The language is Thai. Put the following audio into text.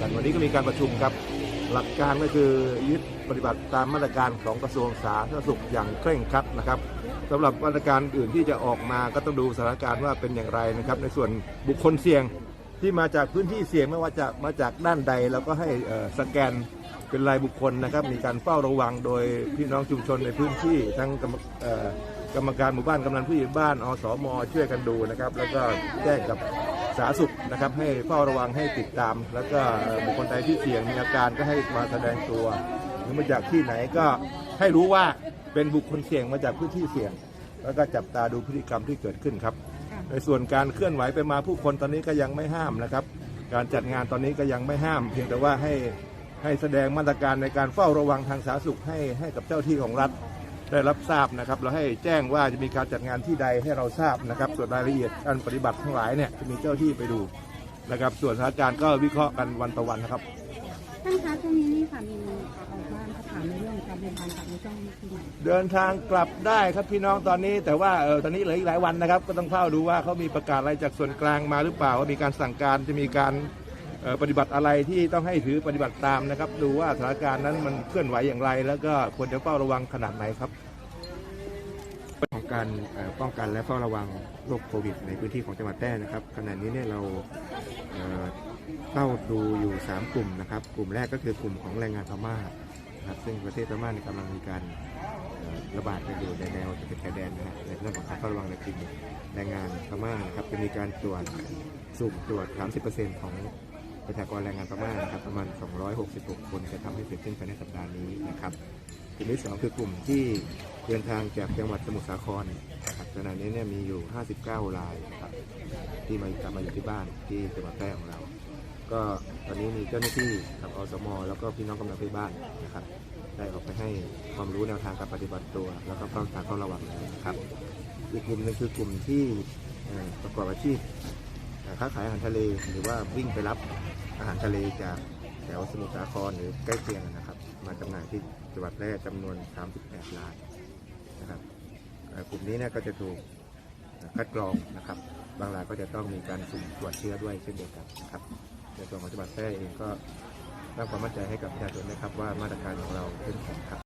กัน วันนี้ก็มีการประชุมครับ หลักการก็คือยึดปฏิบัติตามมาตรการของกระทรวงสาธารณสุขอย่างเคร่งครัดนะครับสำหรับมาตรการอื่นที่จะออกมาก็ต้องดูสถานการณ์ว่าเป็นอย่างไรนะครับ ในส่วนบุคคลเสี่ยงที่มาจากพื้นที่เสี่ยงไม่ว่าจะมาจากด้านใดเราก็ให้สแกนเป็นรายบุคคลนะครับ มีการเฝ้าระวังโดยพี่น้องชุมชนในพื้นที่ทั้งกรรมกรรมการหมู่บ้านกำนันผู้ใหญ่บ้านอสมช่วยกันดูนะครับ แล้วก็แจ้งกับ สาธารณสุขนะครับให้เฝ้าระวังให้ติดตาม แล้วก็บุคคลใดที่เสี่ยงมีอาการก็ให้มาแสดงตัวหรือมาจากที่ไหนก็ให้รู้ว่าเป็นบุคคลเสี่ยงมาจากพื้นที่เสี่ยง แล้วก็จับตาดูพฤติกรรมที่เกิดขึ้นครับ ในส่วนการเคลื่อนไหวไปมาผู้คนตอนนี้ก็ยังไม่ห้ามนะครับ การจัดงานตอนนี้ก็ยังไม่ห้าม เพียงแต่ว่าให้ให้แสดงมาตรการในการเฝ้าระวังทางสาธารณสุขให้ให้กับเจ้าที่ของรัฐ ได้รับทราบนะครับเราให้แจ้งว่าจะมีการจัดงานที่ใดให้เราทราบนะครับ ส่วนรายละเอียดการปฏิบัติทั้งหลายเนี่ยจะมีเจ้าที่ไปดูนะครับส่วนสถานการณ์ก็วิเคราะห์กันวันต่อวันนะครับท่านคะช่วงนี้นี่ค่ะมีออกบ้านเขาถามในเรื่องของการเดินทางกลับในช่วงปีใหม่เดินทางกลับได้ครับพี่น้องตอนนี้ แต่ว่าเออตอนนี้เหลืออีกหลายวันนะครับ ก็ต้องเฝ้าดูว่าเขามีประกาศอะไรจากส่วนกลางมาหรือเปล่าว่ามีการสั่งการจะมีการเอ่อปฏิบัติอะไรที่ต้องให้ถือปฏิบัติตามนะครับ ดูว่าสถานการณ์นั้นมันเคลื่อนไหวอย่างไร แล้วก็ควรจะเฝ้าระวังขนาดไหนครับของ การป้องกันและเฝ้าระวังโรคโควิด ในพื้นที่ของจังหวัดแพร่นะครับขณะนี้เนี่ยเราเฝ้าดูอยู่ 3 กลุ่มนะครับ กลุ่มแรกก็คือกลุ่มของแรงงานพม่าครับซึ่งประเทศพม่าในกำลังมีการระบาดกันอยู่ในแนวตะเข็บชายแดนนะฮะในเรื่องของการเฝ้าระวังในกลุ่มแรงงานพม่านะครับจะมีการตรวจสุ่มตรวจ 30%ของประชากรแรงงานพม่านะครับประมาณ 266 คนจะทำให้เสร็จสิ้นภายในสัปดาห์นี้นะครับกลุ่มที่สองคือกลุ่มที่ เดินทางจากจังหวัดสมุทรสาครนะครับขณะนี้เนี่ยมีอยู่ 59 รายนะครับที่มากลับมาอยู่ที่บ้านที่จังหวัดแพร่ของเรา ก็ตอนนี้มีเจ้าหน้าที่กับอสม แล้วก็พี่น้องกำลังไปบ้านนะครับ ได้ออกไปให้ความรู้แนวทางการปฏิบัติตัว แล้วก็ป้องกันเฝ้าระวังนะครับ อีกกลุ่มหนึงคือกลุ่มที่ประกอบอาชีพค้าขายอาหารทะเลหรือว่าวิ่งไปรับอาหารทะเลจากแถวสมุทรสาครหรือใกล้เคียงนะครับ มาจำหน่ายที่จังหวัดแพร่จำนวน 38ราย นะครับกลุ่มนี้เนี่ยก็จะถูกคัดกรองนะครับ บางรายก็จะต้องมีการสุ่มตรวจเชื้อด้วยเช่นเดียวกันนะครับในส่วนของจังหวัดแพร่เองก็สร้างความมั่นใจให้กับประชาชนนะครับว่ามาตรการของเราเข้มแข็งครับ